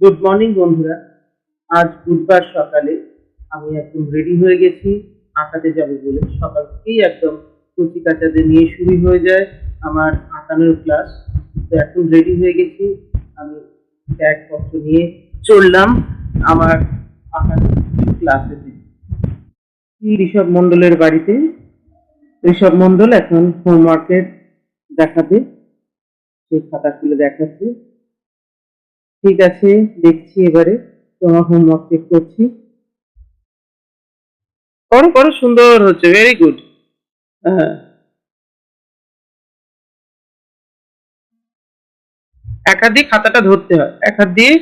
Good morning বন্ধুরা। আজ বুধবার সকালে আমি একদম রেডি হয়ে গেছি। আঁকাতে যাব বলে সকাল থেকেই একদম কচি কাচাদের নিয়ে শুরু হয়ে যায় আমার আঁকানোর ক্লাস তো এখন রেডি হয়ে গেছি। আমি ব্যাগপত্র নিয়ে চললাম আমার আঁকানোর ক্লাসেতে ঋষভ মণ্ডলের বাড়িতে? ঋষভ মণ্ডল এখন হোমওয়ার্কের দেখাবে। সেই খাতাগুলো দেখাচ্ছে। ঠিক আছে, দেখছি এবারে। তোমার হোমওয়ার্ক চেক করছি। করো করো সুন্দর হচ্ছে ভেরি গুড হ্যাঁ। এক হাত দিয়ে খাতাটা ধরতে হয়, এক হাত দিয়ে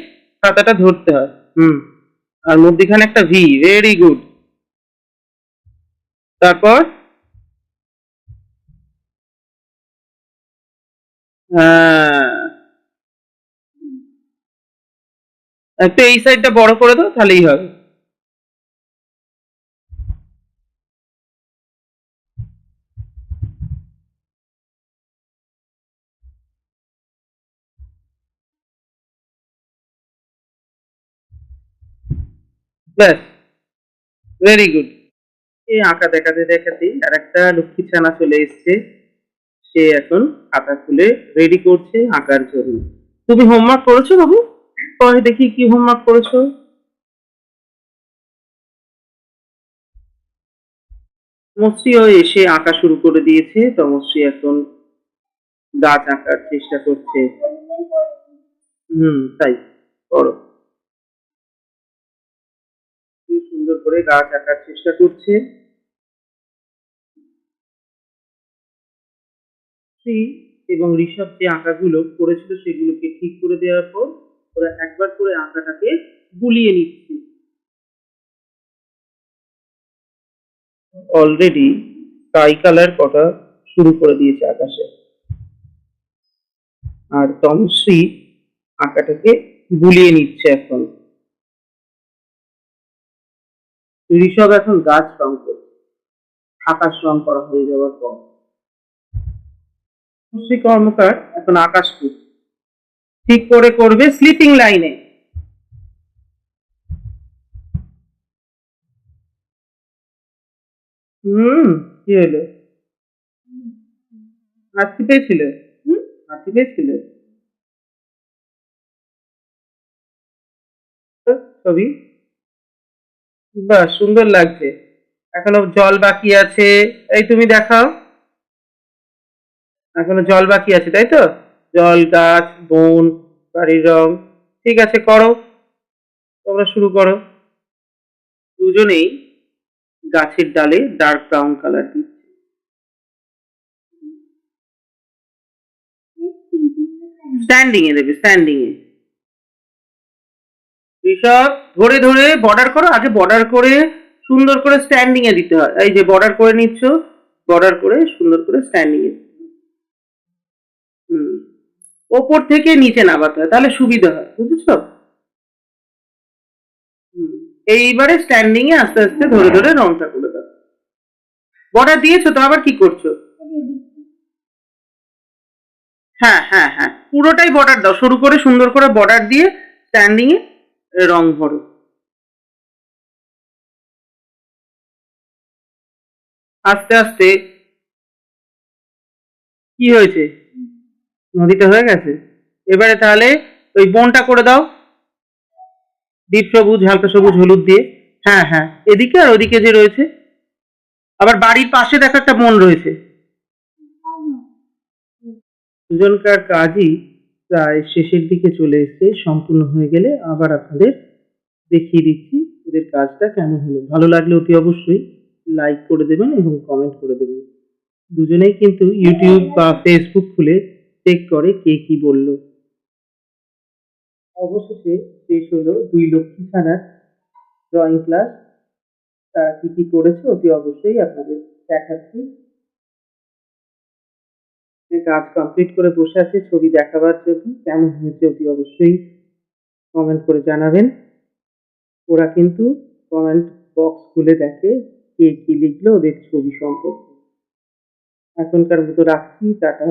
খাতাটা ধরতে হয়, হুম। আর মধ্যিখানে একটা ভি ভেরি গুড তারপর? হ্যাঁ। একটু এই সাইডটা বড় করে দাও, তাহলেই হবে। ব্যাস ভেরি গুড এই আঁকা দেখাতে দেখাতে আর একটা লক্ষ্মী ছানা চলে এসছে। সে এখন খাতা খুলে রেডি করছে আঁকার জন্য। তুমি হোমওয়ার্ক করেছ বাবু? পরে দেখি কি হোমওয়ার্ক করেছ। তমশ্রীও এসে আঁকা শুরু করে দিয়েছে তমশ্রী এখন গাছ আঁকার চেষ্টা করছে। হুম, তাই, করো। সুন্দর করে গাছ আঁকার চেষ্টা করছে। এবং ঋষভ যে আঁকাগুলো করেছিল সেগুলোকে ঠিক করে দেওয়ার পর ওরা একবার করে আঁকাটাকে গুলিয়ে নিচ্ছে। অলরেডি স্কাই কালার কটা শুরু করে দিয়েছে আকাশে। আর তমশ্রী আঁকাটাকে গুলিয়ে নিচ্ছে এখন। ঋষভ এখন গাছ রং করছে। আকাশ রং করা হয়ে যাওয়ার পর। কর্মকার এখন আকাশ করছে। ঠিক করে করবে স্লিপিং লাইনে হুম, কি হলো? হাসি পেয়েছিলে? হুম, হাসি পেয়েছিলে? ছবি? বাহ, সুন্দর লাগছে। এখনও জল বাকি আছে। এই তুমি দেখাও। এখনও জল বাকি আছে, তাই তো? জল, গাছ, বন বাড়ির রং। ঠিক আছে, করো। তোমরা শুরু করো। দুজনেই গাছের ডালে ডার্ক ব্রাউন কালার দিচ্ছে। স্ট্যান্ডিং এ দেবে স্ট্যান্ডিং এ। ঋষভ, ধরে ধরে বর্ডার করো। আগে বর্ডার করে সুন্দর করে স্ট্যান্ডিং এ দিতে হয়। এই যে বর্ডার করে নিচ্ছ বর্ডার করে সুন্দর করে স্ট্যান্ডিং এ হুম। ওপর থেকে নিচে নামাতে হয়, তাহলে সুবিধা হয়, বুঝেছ? এইবারে স্ট্যান্ডিং এ আস্তে আস্তে ধরে ধরে রংটা করে দাও। বর্ডার দিয়েছ তো, আবার কি করছ? হ্যাঁ হ্যাঁ হ্যাঁ পুরোটাই বর্ডার দাও শুরু করে সুন্দর করে বর্ডার দিয়ে স্ট্যান্ডিং এ রং ভরো। আস্তে আস্তে। কি হয়েছে? নদীটা হয়ে গেছে। এবারে তাহলে ওই বনটা করে দাও। ডিপ সবুজ, হালকা সবুজ, হলুদ দিয়ে। হ্যাঁ হ্যাঁ এদিকে আর ওদিকে যে রয়েছে। আবার বাড়ির পাশে দেখো একটা বন রয়েছে। দুজনকার কাজই প্রায় শেষের দিকে চলে এসেছে। সম্পূর্ণ হয়ে গেলে আবার আপনাদের দেখিয়ে দিচ্ছি ওদের কাজটা কেমন হলো। ভালো লাগলে অতি অবশ্যই লাইক করে দেবেন এবং কমেন্ট করে দেবেন। দুজনেই কিন্তু ইউটিউব বা ফেসবুক খুলে চেক করে কে কি বলল। অবশেষে শেষ হলো দুই লক্ষ্মী ছানার ড্রয়িং ক্লাস তারা কি কি করেছে অতি অবশ্যই আপনাদের দেখাচ্ছি। কাজ কমপ্লিট করে বসে আছে, ছবি দেখাবার জন্য। কেমন হয়েছে অতি অবশ্যই কমেন্ট করে জানাবেন। ওরা কিন্তু কমেন্ট বক্স খুলে দেখে কে কি লিখলো ওদের ছবি সম্পর্কে। এখনকার মতো রাখছি, টাটা।